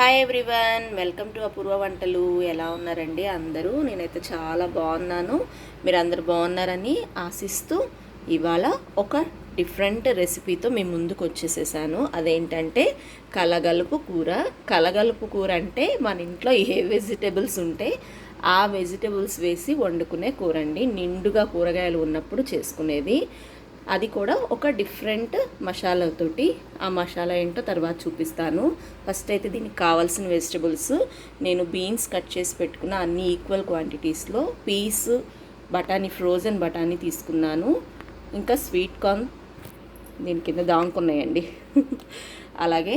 Hi everyone welcome to Apoorva వంటలు ఎలా ఉన్నారండి అందరూ? నేనైతే చాలా బాగున్నాను. మీరు అందరు బాగున్నారని ఆశిస్తూ ఇవాళ ఒక డిఫరెంట్ రెసిపీతో మీ ముందుకు వచ్చేసేసాను. అదేంటంటే కలగలుపు కూర. కలగలుపు కూర అంటే మన ఇంట్లో ఏ వెజిటేబుల్స్ ఉంటే ఆ వెజిటేబుల్స్ వేసి వండుకునే కూర అండి. నిండుగా కూరగాయలు ఉన్నప్పుడు చేసుకునేది. అది కూడా ఒక డిఫరెంట్ మసాలాతోటి ఆ మసాలా ఏంటో తర్వాత చూపిస్తాను. ఫస్ట్ అయితే దీనికి కావాల్సిన వెజిటబుల్స్ నేను బీన్స్ కట్ చేసి పెట్టుకున్న అన్ని ఈక్వల్ క్వాంటిటీస్లో పీస్ బఠానీ ఫ్రోజన్ బఠానీ తీసుకున్నాను. ఇంకా స్వీట్ కార్న్ దీని కింద దాంకున్నాయండి అలాగే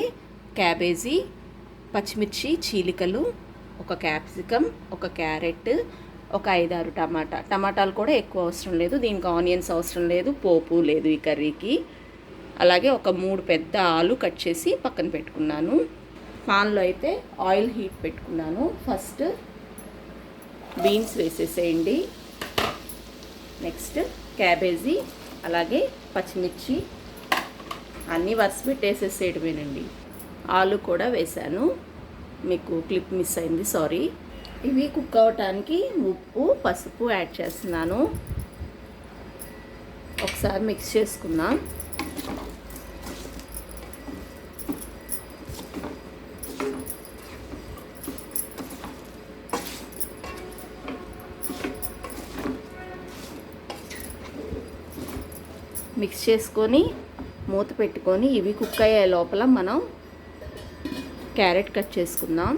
క్యాబేజీ పచ్చిమిర్చి చీలికలు ఒక క్యాప్సికమ్ ఒక క్యారెట్ ఒక ఐదారు టమాటా. టమాటాలు కూడా ఎక్కువ అవసరం లేదు. దీనికి ఆనియన్స్ అవసరం లేదు. పోపు లేదు ఈ కర్రీకి. అలాగే ఒక మూడు పెద్ద ఆలు కట్ చేసి పక్కన పెట్టుకున్నాను. పాన్లో అయితే ఆయిల్ హీట్ పెట్టుకున్నాను. ఫస్ట్ బీన్స్ వేసేసేయండి. నెక్స్ట్ క్యాబేజీ అలాగే పచ్చిమిర్చి అన్నీ వరుస పెట్టేసేసేయడమేనండి. ఆలు కూడా వేశాను. మీకు క్లిప్ మిస్ అయింది సారీ. ఇవి కుక్ అవ్వటానికి ఉప్పు పసుపు యాడ్ చేస్తున్నాను. ఒకసారి మిక్స్ చేసుకుందాం. మిక్స్ చేసుకొని మూత పెట్టుకొని ఇవి కుక్ అయ్యే లోపల మనం క్యారెట్ కట్ చేసుకుందాం.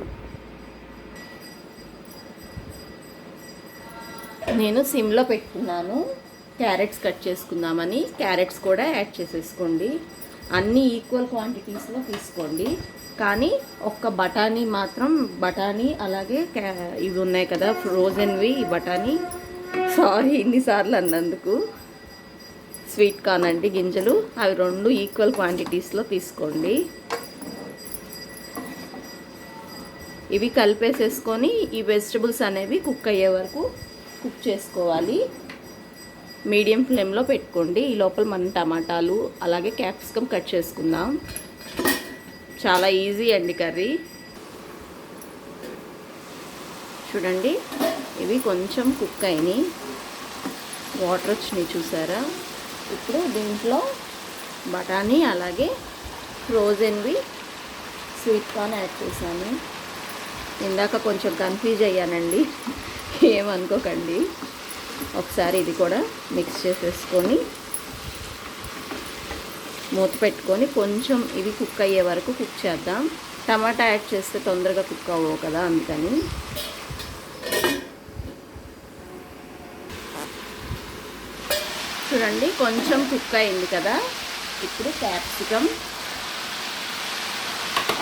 నేను సిమ్లో పెట్టుకున్నాను. క్యారెట్స్ కట్ చేసుకుందామని. క్యారెట్స్ కూడా యాడ్ చేసేసుకోండి. అన్ని ఈక్వల్ క్వాంటిటీస్లో తీసుకోండి. కానీ ఒక్క బఠానీ మాత్రం బఠానీ అలాగే క్యా ఇవి ఉన్నాయి కదా ఫ్రోజన్వి ఈ బఠానీ. సారీ ఇన్నిసార్లు అన్నందుకు. స్వీట్ కార్న్ అండి గింజలు. అవి రెండు ఈక్వల్ క్వాంటిటీస్లో తీసుకోండి. ఇవి కలిపేసేసుకొని ఈ వెజిటబుల్స్ అనేవి కుక్ అయ్యే వరకు కుక్ చేసుకోవాలి. మీడియం ఫ్లేమ్లో పెట్టుకోండి. ఈ లోపల మనం టమాటాలు అలాగే క్యాప్సికమ్ కట్ చేసుకుందాం. చాలా ఈజీ అండి కర్రీ. చూడండి ఇవి కొంచెం కుక్ అయినాయి. వాటర్ వచ్చినాయి చూసారా? ఇప్పుడు దీంట్లో బఠానీ అలాగే ఫ్రోజన్వి స్వీట్ కార్న్ యాడ్ చేశాను. ఇందాక కొంచెం కన్ఫ్యూజ్ అయ్యానండి. ఏమనుకోకండి. ఒకసారి ఇది కూడా మిక్స్ చేసేసుకొని మూత పెట్టుకొని కొంచెం ఇది కుక్ అయ్యే వరకు కుక్ చేద్దాం. టమాటా యాడ్ చేస్తే తొందరగా కుక్ అవ్వవు కదా అందుకని. చూడండి కొంచెం కుక్ అయింది కదా. ఇప్పుడు క్యాప్సికమ్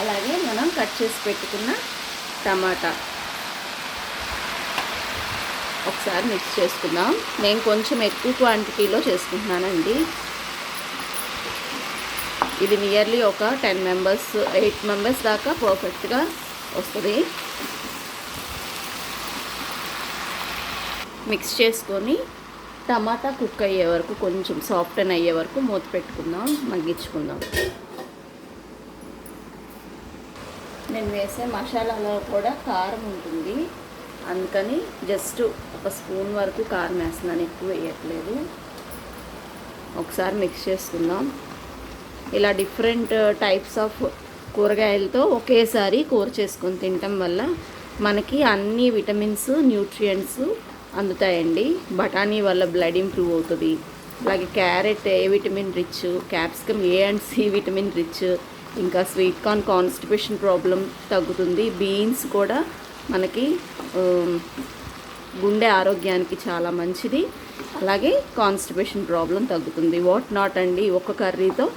అలాగే మనం కట్ చేసి పెట్టుకున్న టమాటా. ఒకసారి మిక్స్ చేసుకుందాం. నేను కొంచెం ఎక్కువ క్వాంటిటీలో చేసుకుంటున్నానండి. ఇది నియర్లీ ఒక టెన్ మెంబర్స్ ఎయిట్ మెంబర్స్ దాకా పర్ఫెక్ట్గా వస్తుంది. మిక్స్ చేసుకొని టమాటా కుక్ అయ్యే వరకు కొంచెం సాఫ్ట్ అని అయ్యే వరకు మూత పెట్టుకుందాం మగ్గించుకుందాం. నేను వేసే మసాలాలో కూడా కారం ఉంటుంది. అందుకని జస్ట్ ఒక స్పూన్ వరకు కారం వేస్తున్నాను ఎక్కువ వేయట్లేదు. ఒకసారి మిక్స్ చేసుకుందాం. ఇలా డిఫరెంట్ టైప్స్ ఆఫ్ కూరగాయలతో ఒకేసారి కూర చేసుకొని తినటం వల్ల మనకి అన్ని విటమిన్స్ న్యూట్రియంట్స్ అందుతాయండి. బఠానీ వల్ల బ్లడ్ ఇంప్రూవ్ అవుతుంది. అలాగే carrot A vitamin rich capsicum A and C vitamin rich ఇంకా స్వీట్ కార్న్ కాన్స్టిపేషన్ ప్రాబ్లం తగ్గుతుంది. బీన్స్ కూడా మనకి గుండె ఆరోగ్యానికి చాలా మంచిది. అలాగే కాన్స్టిపేషన్ ప్రాబ్లం తగ్గుతుంది. వాట్ నాట్ అండి? ఒక్క కర్రీతో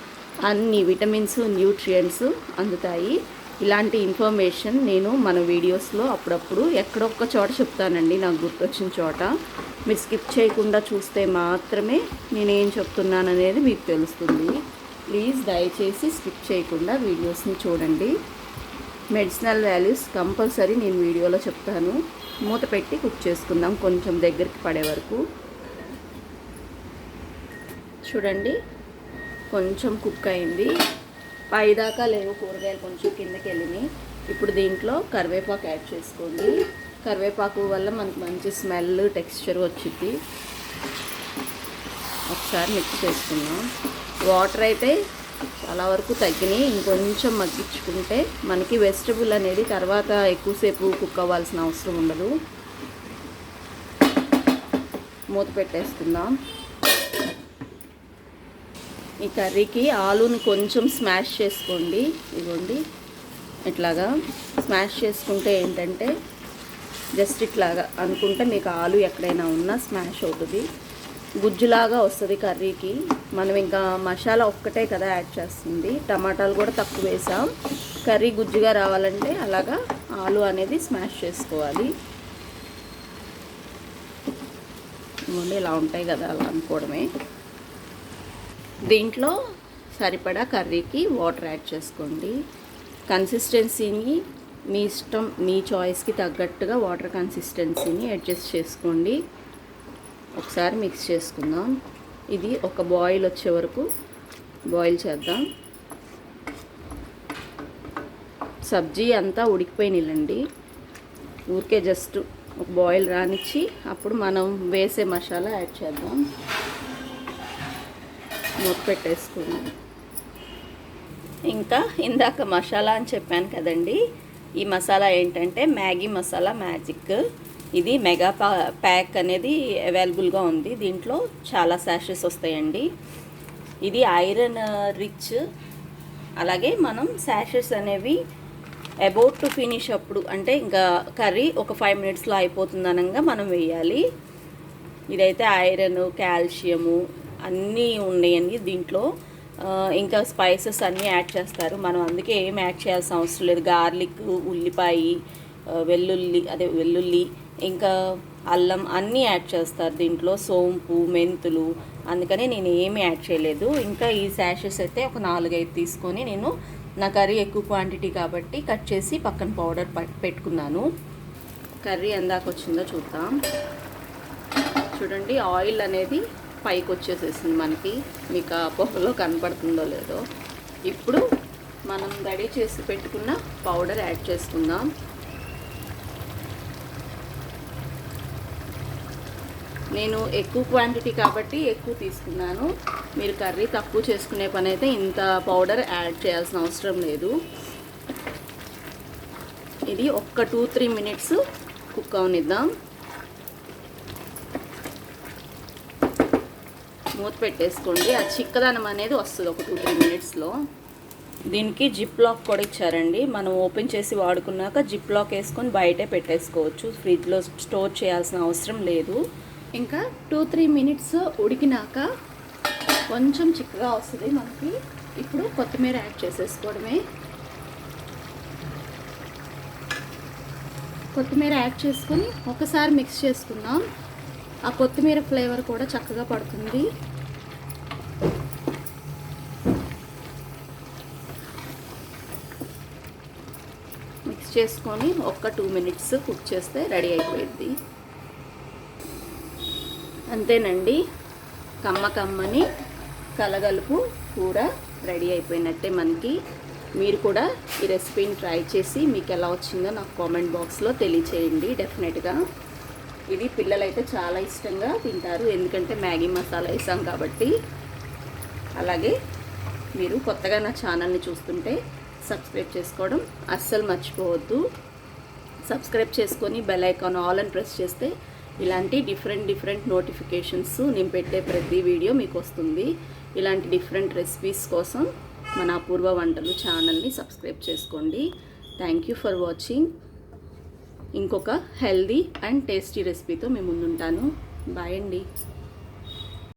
అన్ని విటమిన్స్ న్యూట్రియంట్స్ అందుతాయి. ఇలాంటి ఇన్ఫర్మేషన్ నేను మన వీడియోస్లో అప్పుడప్పుడు ఎక్కడొక్క చోట చెప్తానండి. నాకు గుర్తొచ్చిన చోట. మీరు స్కిప్ చేయకుండా చూస్తే మాత్రమే నేనేం చెప్తున్నాను అనేది మీకు తెలుస్తుంది. ప్లీజ్ దయచేసి స్కిప్ చేయకుండా వీడియోస్ని చూడండి. మెడిసినల్ వాల్యూస్ కంపల్సరీ నేను వీడియోలో చెప్తాను. మూత పెట్టి కుక్ చేసుకుందాం కొంచెం దగ్గరికి పడే వరకు. చూడండి కొంచెం కుక్ అయింది. పైదాకా లేవు కూరగాయలు కొంచెం కిందకి వెళ్ళినాయి. ఇప్పుడు దీంట్లో కరివేపాకు యాడ్ చేసుకోండి. కరివేపాకు వల్ల మనకు మంచి స్మెల్ టెక్స్చర్ వచ్చింది ఒకసారి మిక్స్ చేసుకుందాం. వాటర్ అయితే చాలా వరకు తగ్గినాయి. ఇంకొంచెం మగ్గించుకుంటే మనకి వెజిటబుల్ అనేది తర్వాత ఎక్కువసేపు కుక్ అవ్వాల్సిన అవసరం ఉండదు. మూత పెట్టేసుకుందాం. ఈ కర్రీకి ఆలుని కొంచెం స్మాష్ చేసుకోండి. ఇవ్వండి ఇట్లాగా స్మాష్ చేసుకుంటే ఏంటంటే జస్ట్ ఇట్లాగా అనుకుంటే మీకు ఆలు ఎక్కడైనా ఉన్నా స్మాష్ అవుతుంది. గుజ్జులాగా వస్తుంది కర్రీకి. మనం ఇంకా మసాలా ఒక్కటే కదా యాడ్ చేస్తుంది. టమాటాలు కూడా తక్కువ వేసాం. కర్రీ గుజ్జుగా రావాలంటే అలాగా ఆలు అనేది స్మాష్ చేసుకోవాలి. ఇలా ఉంటాయి కదా అలా అనుకోవడమే. దీంట్లో సరిపడా కర్రీకి వాటర్ యాడ్ చేసుకోండి. కన్సిస్టెన్సీని మీ ఇష్టం మీ చాయిస్కి తగ్గట్టుగా వాటర్ కన్సిస్టెన్సీని అడ్జస్ట్ చేసుకోండి. ఒకసారి మిక్స్ చేసుకుందాం. ఇది ఒక బాయిల్ వచ్చే వరకు బాయిల్ చేద్దాం. సబ్జీ అంతా ఉడికిపోయినాయిలండి ఊరికే జస్ట్ ఒక బాయిల్ రానిచ్చి అప్పుడు మనం వేసే మసాలా యాడ్ చేద్దాం. మూత పెట్టేసుకుందాం. ఇంకా ఇందాక మసాలా అని చెప్పాను కదండి. ఈ మసాలా ఏంటంటే మ్యాగీ మసాలా మ్యాజిక్. ఇది మెగా పా ప్యాక్ అనేది అవైలబుల్గా ఉంది. దీంట్లో చాలా శాషెస్ వస్తాయండి. ఇది ఐరన్ రిచ్. అలాగే మనం శాషెస్ అనేవి అబౌట్ టు ఫినిష్ అప్పుడు అంటే ఇంకా కర్రీ ఒక ఫైవ్ మినిట్స్లో అయిపోతుంది అనగా మనం వేయాలి. ఇదైతే ఐరన్ కాల్షియము అన్నీ ఉన్నాయండి దీంట్లో. ఇంకా స్పైసెస్ అన్నీ యాడ్ చేస్తారు. మనం అందుకే ఏం యాడ్ చేయాల్సిన అవసరం లేదు. గార్లిక్ ఉల్లిపాయ వెల్లుల్లి అదే వెల్లుల్లి ఇంకా అల్లం అన్నీ యాడ్ చేస్తారు దీంట్లో. సోంపు మెంతులు అందుకని నేను ఏమీ యాడ్ చేయలేదు. ఇంకా ఈ శాషెస్ అయితే ఒక నాలుగైదు తీసుకొని నేను నా కర్రీ ఎక్కువ క్వాంటిటీ కాబట్టి కట్ చేసి పక్కన పౌడర్ పెట్టుకున్నాను. కర్రీ ఎందాక వచ్చిందో చూద్దాం. చూడండి ఆయిల్ అనేది పైకి వచ్చేసేసింది మనకి. మీకు ఆ పొగలో కనపడుతుందో లేదో. ఇప్పుడు మనం రెడీ చేసి పెట్టుకున్న పౌడర్ యాడ్ చేసుకుందాం. నేను ఎక్కువ క్వాంటిటీ కాబట్టి ఎక్కువ తీసుకున్నాను. మీరు కర్రీ తక్కువ చేసుకునే పని అయితే ఇంత పౌడర్ యాడ్ చేయాల్సిన అవసరం లేదు. ఇది ఒక్క టూ త్రీ మినిట్స్ కుక్ అవనిద్దాం. మూత పెట్టేసుకోండి. ఆ చిక్కదనం అనేది వస్తుంది ఒక టూ త్రీ మినిట్స్లో దీనికి జిప్ లాక్ కూడా ఇచ్చారండి. మనం ఓపెన్ చేసి వాడుకున్నాక జిప్ లాక్ వేసుకొని బయటే పెట్టేసుకోవచ్చు. ఫ్రిడ్జ్లో స్టోర్ చేయాల్సిన అవసరం లేదు. ఇంకా టూ త్రీ మినిట్స్ ఉడికినాక కొంచెం చిక్కగా వస్తుంది మనకి. ఇప్పుడు కొత్తిమీర యాడ్ చేసేసుకోవడమే. కొత్తిమీర యాడ్ చేసుకొని ఒకసారి మిక్స్ చేసుకుందాం. ఆ కొత్తిమీర ఫ్లేవర్ కూడా చక్కగా పడుతుంది. మిక్స్ చేసుకొని ఒక్క టూ మినిట్స్ కుక్ చేస్తే రెడీ అయిపోయింది అంతేనండి. కమ్మ కమ్మని కలగలుపు కూర రెడీ అయిపోయినట్టే మనకి. మీరు కూడా ఈ రెసిపీని ట్రై చేసి మీకు ఎలా వచ్చిందో నాకు కామెంట్ బాక్స్లో తెలియచేయండి డెఫినెట్గా. ఇది పిల్లలైతే చాలా ఇష్టంగా తింటారు. ఎందుకంటే మ్యాగీ మసాలా వేసాం కాబట్టి. అలాగే మీరు కొత్తగా నా ఛానల్ని చూస్తుంటే సబ్స్క్రైబ్ చేసుకోవడం అస్సలు మర్చిపోవద్దు. సబ్స్క్రైబ్ చేసుకొని బెల్ ఐకాన్ ఆల్ అని ప్రెస్ చేస్తే ఇలాంటి డిఫరెంట్ డిఫరెంట్ నోటిఫికేషన్స్ నేను పెట్టే ప్రతి వీడియో మీకు వస్తుంది. ఇలాంటి డిఫరెంట్ రెసిపీస్ కోసం మన అపూర్వ వంటలు ఛానల్ని సబ్స్క్రైబ్ చేసుకోండి. థ్యాంక్ యూ ఫర్ వాచింగ్ ఇంకొక హెల్దీ అండ్ టేస్టీ రెసిపీతో మేము ముందుంటాను. బాయ్ అండి.